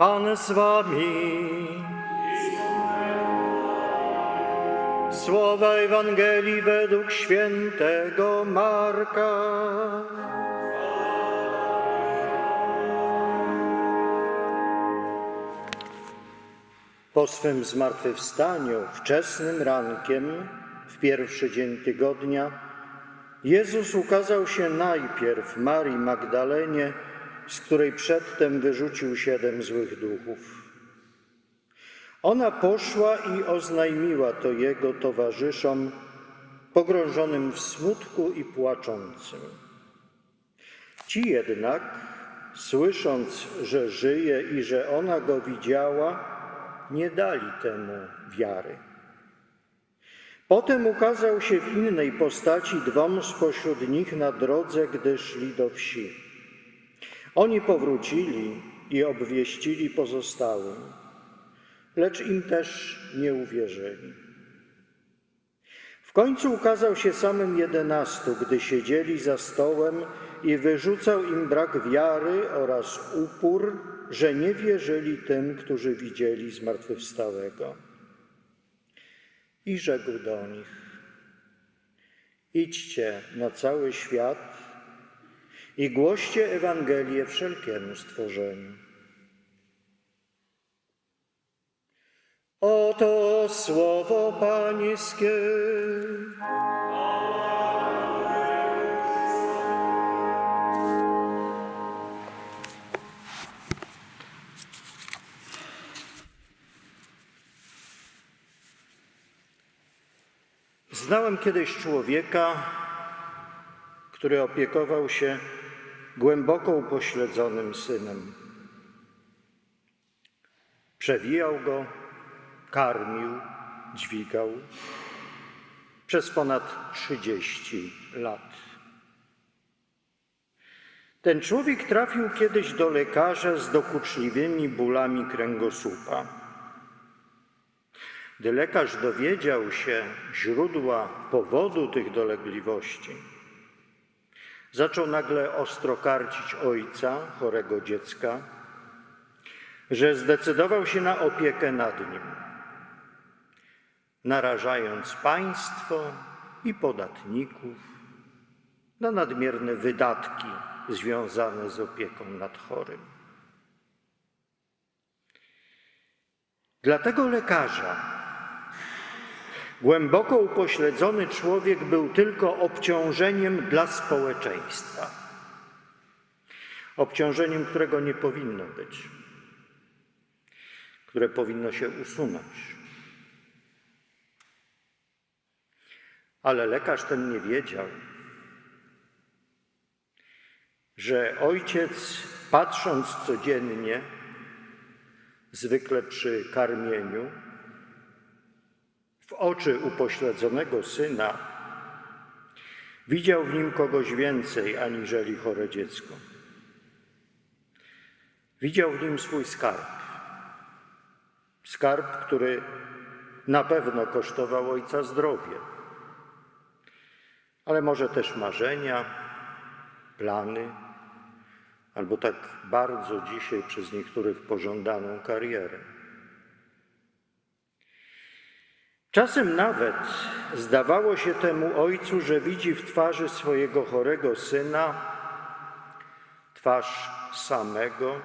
Pan z wami. Słowa Ewangelii według świętego Marka. Po swym zmartwychwstaniu, wczesnym rankiem, w pierwszy dzień tygodnia, Jezus ukazał się najpierw Marii Magdalenie, z której przedtem wyrzucił siedem złych duchów. Ona poszła i oznajmiła to jego towarzyszom, pogrążonym w smutku i płaczącym. Ci jednak, słysząc, że żyje i że ona go widziała, nie dali temu wiary. Potem ukazał się w innej postaci dwom spośród nich na drodze, gdy szli do wsi. Oni powrócili i obwieścili pozostałym, lecz im też nie uwierzyli. W końcu ukazał się samym jedenastu, gdy siedzieli za stołem i wyrzucał im brak wiary oraz upór, że nie wierzyli tym, którzy widzieli zmartwychwstałego. I rzekł do nich: Idźcie na cały świat i głoście Ewangelię wszelkiemu stworzeniu. Oto słowo Pańskie. Znałem kiedyś człowieka, który opiekował się głęboko upośledzonym synem. Przewijał go, karmił, dźwigał przez ponad 30 lat. Ten człowiek trafił kiedyś do lekarza z dokuczliwymi bólami kręgosłupa. Gdy lekarz dowiedział się źródła powodu tych dolegliwości, zaczął nagle ostro karcić ojca chorego dziecka, że zdecydował się na opiekę nad nim, narażając państwo i podatników na nadmierne wydatki związane z opieką nad chorym. Dla tego lekarza Głęboko upośledzony człowiek był tylko obciążeniem dla społeczeństwa. Obciążeniem, którego nie powinno być, które powinno się usunąć. Ale lekarz ten nie wiedział, że ojciec, patrząc codziennie, zwykle przy karmieniu, w oczy upośledzonego syna, widział w nim kogoś więcej aniżeli chore dziecko. Widział w nim swój skarb. Skarb, który na pewno kosztował ojca zdrowie, ale może też marzenia, plany, albo tak bardzo dzisiaj przez niektórych pożądaną karierę. Czasem nawet zdawało się temu ojcu, że widzi w twarzy swojego chorego syna twarz samego,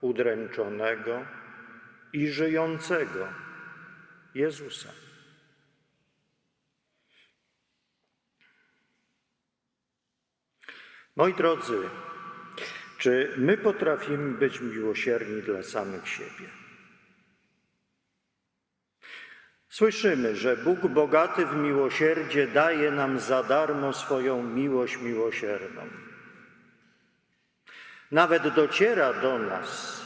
udręczonego i żyjącego Jezusa. Moi drodzy, czy my potrafimy być miłosierni dla samych siebie? Słyszymy, że Bóg bogaty w miłosierdzie daje nam za darmo swoją miłość miłosierną. Nawet dociera do nas,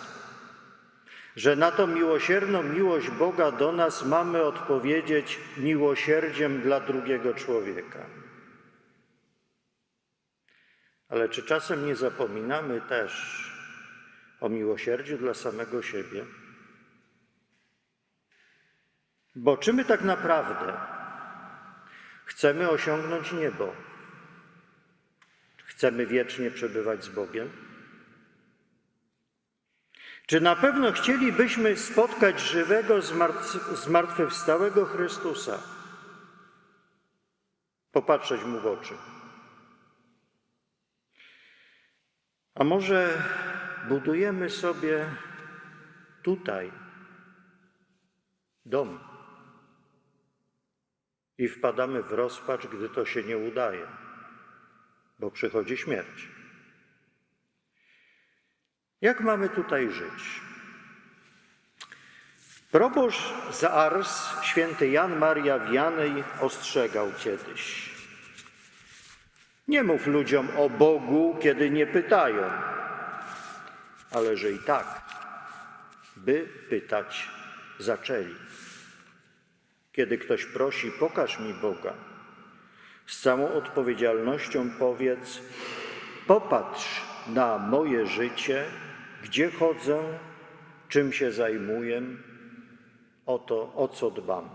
że na tą miłosierną miłość Boga do nas mamy odpowiedzieć miłosierdziem dla drugiego człowieka. Ale czy czasem nie zapominamy też o miłosierdziu dla samego siebie? Bo czy my tak naprawdę chcemy osiągnąć niebo? Chcemy wiecznie przebywać z Bogiem? Czy na pewno chcielibyśmy spotkać żywego, zmartw- zmartwychwstałego Chrystusa? Popatrzeć mu w oczy. A może budujemy sobie tutaj dom i wpadamy w rozpacz, gdy to się nie udaje, bo przychodzi śmierć. Jak mamy tutaj żyć? Proboszcz z Ars, święty Jan Maria Wianej, ostrzegał kiedyś. Nie mów ludziom o Bogu, kiedy nie pytają, ale że i tak, by pytać zaczęli. Kiedy ktoś prosi, pokaż mi Boga, z całą odpowiedzialnością powiedz: Popatrz na moje życie, gdzie chodzę, czym się zajmuję, o to, o co dbam.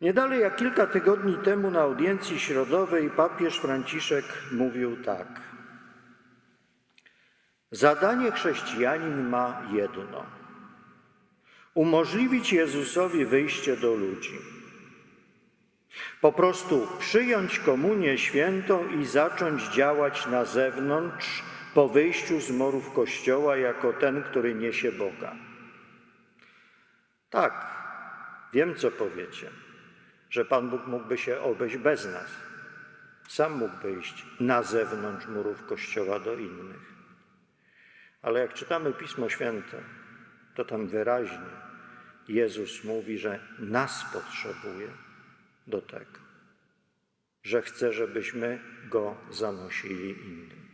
Nie dalej jak kilka tygodni temu na audiencji środowej papież Franciszek mówił tak. Zadanie chrześcijanin ma jedno: umożliwić Jezusowi wyjście do ludzi. Po prostu przyjąć komunię świętą i zacząć działać na zewnątrz po wyjściu z morów Kościoła jako ten, który niesie Boga. Tak, wiem, co powiecie, że Pan Bóg mógłby się obejść bez nas. Sam mógłby iść na zewnątrz murów Kościoła do innych. Ale jak czytamy Pismo Święte, to tam wyraźnie Jezus mówi, że nas potrzebuje do tego, że chce, żebyśmy Go zanosili innym.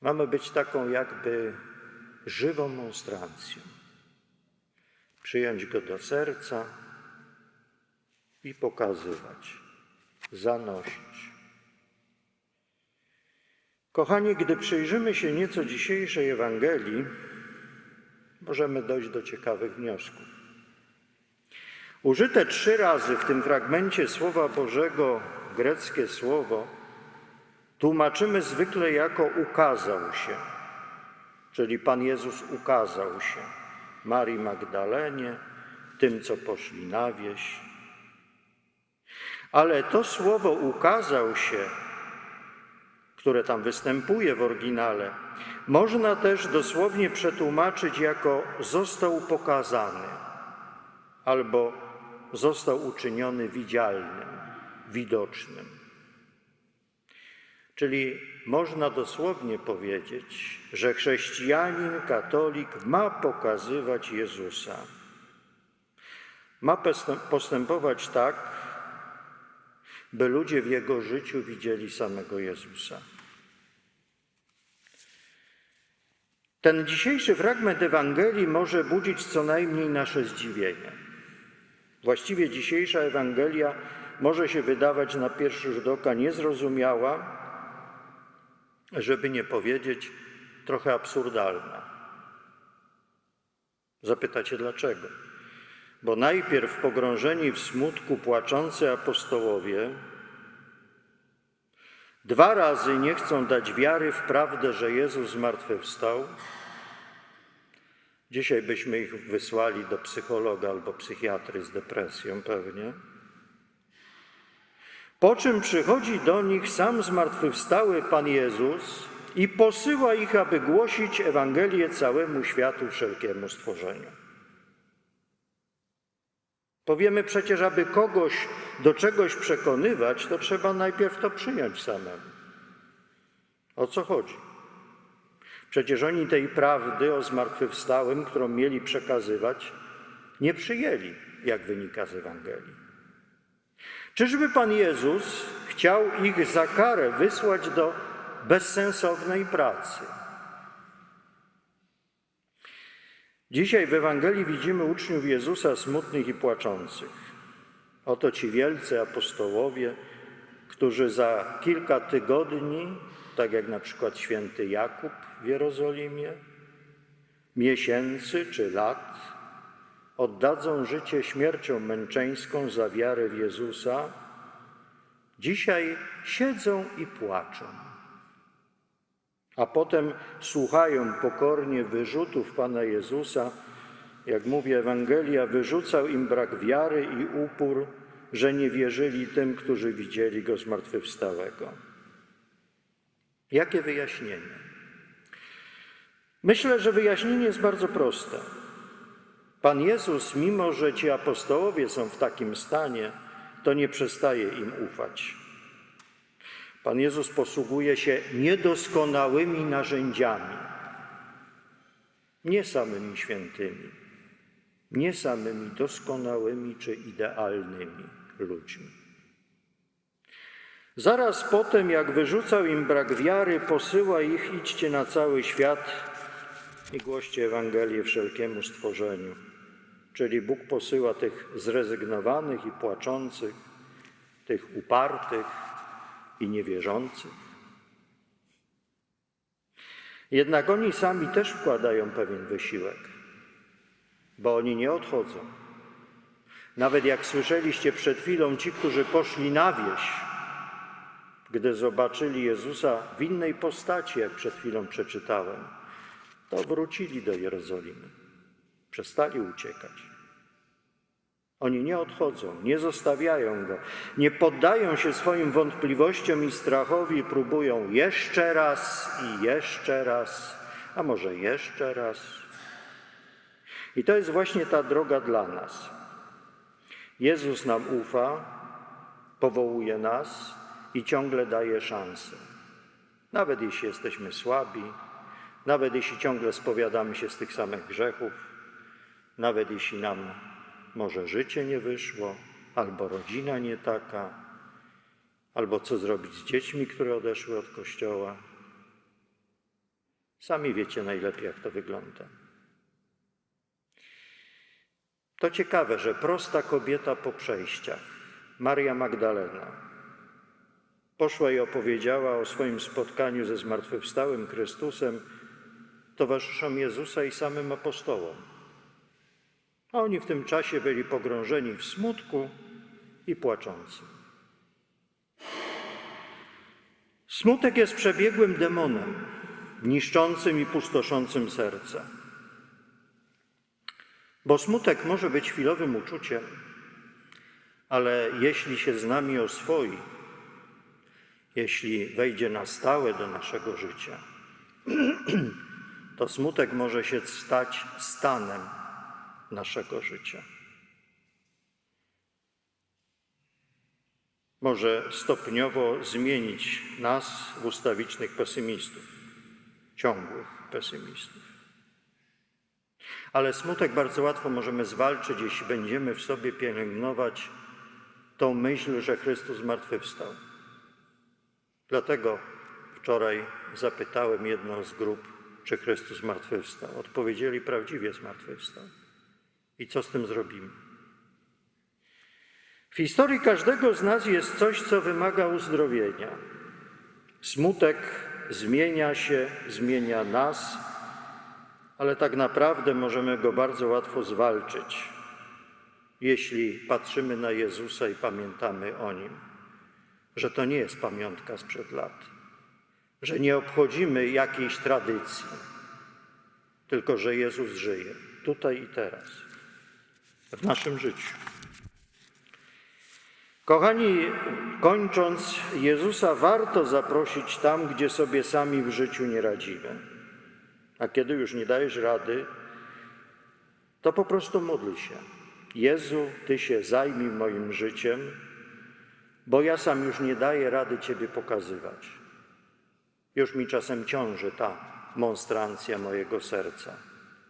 Mamy być taką jakby żywą monstrancją, przyjąć Go do serca i pokazywać, zanosić. Kochani, gdy przyjrzymy się nieco dzisiejszej Ewangelii, możemy dojść do ciekawych wniosków. Użyte trzy razy w tym fragmencie Słowa Bożego greckie słowo tłumaczymy zwykle jako ukazał się, czyli Pan Jezus ukazał się Marii Magdalenie, tym, co poszli na wieś. Ale to słowo ukazał się, które tam występuje w oryginale, można też dosłownie przetłumaczyć jako został pokazany albo został uczyniony widzialnym, widocznym. Czyli można dosłownie powiedzieć, że chrześcijanin, katolik ma pokazywać Jezusa. Ma postępować tak, by ludzie w jego życiu widzieli samego Jezusa. Ten dzisiejszy fragment Ewangelii może budzić co najmniej nasze zdziwienie. Właściwie dzisiejsza Ewangelia może się wydawać na pierwszy rzut oka niezrozumiała, żeby nie powiedzieć trochę absurdalna. Zapytacie dlaczego? Bo najpierw pogrążeni w smutku płaczący apostołowie dwa razy nie chcą dać wiary w prawdę, że Jezus zmartwychwstał. Dzisiaj byśmy ich wysłali do psychologa albo psychiatry z depresją pewnie. Po czym przychodzi do nich sam zmartwychwstały Pan Jezus i posyła ich, aby głosić Ewangelię całemu światu, wszelkiemu stworzeniu. Powiemy przecież, aby kogoś do czegoś przekonywać, to trzeba najpierw to przyjąć samemu. O co chodzi? Przecież oni tej prawdy o zmartwychwstałym, którą mieli przekazywać, nie przyjęli, jak wynika z Ewangelii. Czyżby Pan Jezus chciał ich za karę wysłać do bezsensownej pracy? Dzisiaj w Ewangelii widzimy uczniów Jezusa smutnych i płaczących. Oto ci wielcy apostołowie, którzy za kilka tygodni, tak jak na przykład święty Jakub w Jerozolimie, miesięcy czy lat, oddadzą życie śmiercią męczeńską za wiarę w Jezusa, dzisiaj siedzą i płaczą. A potem słuchają pokornie wyrzutów Pana Jezusa, jak mówi Ewangelia, wyrzucał im brak wiary i upór, że nie wierzyli tym, którzy widzieli Go zmartwychwstałego. Jakie wyjaśnienie? Myślę, że wyjaśnienie jest bardzo proste. Pan Jezus, mimo że ci apostołowie są w takim stanie, to nie przestaje im ufać. Pan Jezus posługuje się niedoskonałymi narzędziami, nie samymi świętymi, nie samymi doskonałymi czy idealnymi ludźmi. Zaraz potem, jak wyrzucał im brak wiary, posyła ich: idźcie na cały świat i głoście Ewangelię wszelkiemu stworzeniu. Czyli Bóg posyła tych zrezygnowanych i płaczących, tych upartych i niewierzących. Jednak oni sami też wkładają pewien wysiłek, bo oni nie odchodzą. Nawet jak słyszeliście przed chwilą, ci, którzy poszli na wieś, gdy zobaczyli Jezusa w innej postaci, jak przed chwilą przeczytałem, to wrócili do Jerozolimy. Przestali uciekać. Oni nie odchodzą, nie zostawiają go, nie poddają się swoim wątpliwościom i strachowi, próbują jeszcze raz i jeszcze raz, a może jeszcze raz. I to jest właśnie ta droga dla nas. Jezus nam ufa, powołuje nas i ciągle daje szansę. Nawet jeśli jesteśmy słabi, nawet jeśli ciągle spowiadamy się z tych samych grzechów, nawet jeśli nam może życie nie wyszło, albo rodzina nie taka, albo co zrobić z dziećmi, które odeszły od kościoła. Sami wiecie najlepiej, jak to wygląda. To ciekawe, że prosta kobieta po przejściach, Maria Magdalena, poszła i opowiedziała o swoim spotkaniu ze zmartwychwstałym Chrystusem towarzyszom Jezusa i samym apostołom. A oni w tym czasie byli pogrążeni w smutku i płaczący. Smutek jest przebiegłym demonem, niszczącym i pustoszącym serce. Bo smutek może być chwilowym uczuciem, ale jeśli się z nami oswoi, jeśli wejdzie na stałe do naszego życia, to smutek może się stać stanem naszego życia. Może stopniowo zmienić nas w ustawicznych pesymistów, ciągłych pesymistów. Ale smutek bardzo łatwo możemy zwalczyć, jeśli będziemy w sobie pielęgnować tą myśl, że Chrystus zmartwychwstał. Dlatego wczoraj zapytałem jedną z grup, czy Chrystus zmartwychwstał. Odpowiedzieli prawdziwie zmartwychwstał. I co z tym zrobimy? W historii każdego z nas jest coś, co wymaga uzdrowienia. Smutek zmienia się, zmienia nas, ale tak naprawdę możemy go bardzo łatwo zwalczyć, jeśli patrzymy na Jezusa i pamiętamy o nim, że to nie jest pamiątka sprzed lat, że nie obchodzimy jakiejś tradycji, tylko że Jezus żyje tutaj i teraz, w naszym życiu. Kochani, kończąc, Jezusa warto zaprosić tam, gdzie sobie sami w życiu nie radzimy. A kiedy już nie dajesz rady, to po prostu módl się. Jezu, Ty się zajmij moim życiem, bo ja sam już nie daję rady Ciebie pokazywać. Już mi czasem ciąży ta monstrancja mojego serca,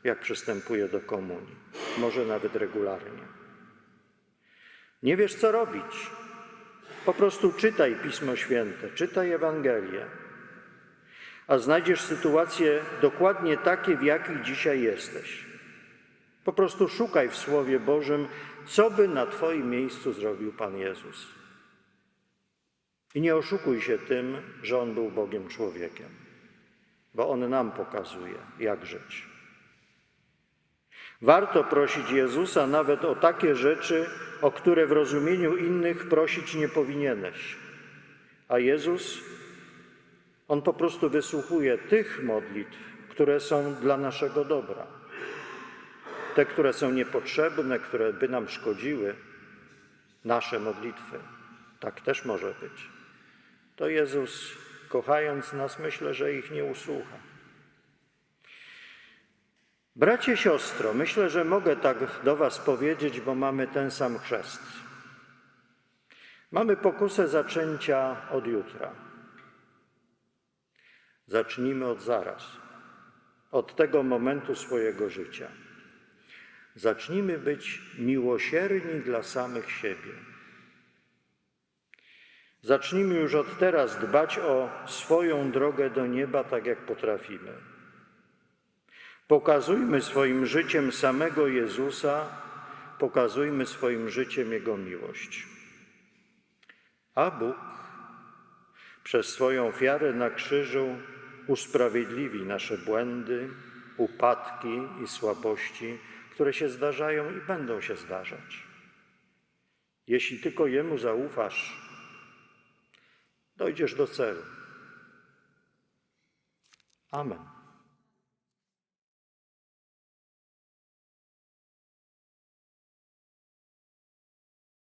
jak przystępuję do komunii, może nawet regularnie. Nie wiesz, co robić. Po prostu czytaj Pismo Święte, czytaj Ewangelię, a znajdziesz sytuacje dokładnie takie, w jakich dzisiaj jesteś. Po prostu szukaj w Słowie Bożym, co by na Twoim miejscu zrobił Pan Jezus. I nie oszukuj się tym, że On był Bogiem człowiekiem, bo On nam pokazuje, jak żyć. Warto prosić Jezusa nawet o takie rzeczy, o które w rozumieniu innych prosić nie powinieneś. A Jezus On po prostu wysłuchuje tych modlitw, które są dla naszego dobra. Te, które są niepotrzebne, które by nam szkodziły, nasze modlitwy. Tak też może być. To Jezus, kochając nas, myślę, że ich nie usłucha. Bracie, siostro, myślę, że mogę tak do Was powiedzieć, bo mamy ten sam chrzest. Mamy pokusę zaczęcia od jutra. Zacznijmy od zaraz, od tego momentu swojego życia. Zacznijmy być miłosierni dla samych siebie. Zacznijmy już od teraz dbać o swoją drogę do nieba tak, jak potrafimy. Pokazujmy swoim życiem samego Jezusa, pokazujmy swoim życiem Jego miłość. A Bóg przez swoją ofiarę na krzyżu usprawiedliwi nasze błędy, upadki i słabości, które się zdarzają i będą się zdarzać. Jeśli tylko Jemu zaufasz, dojdziesz do celu. Amen.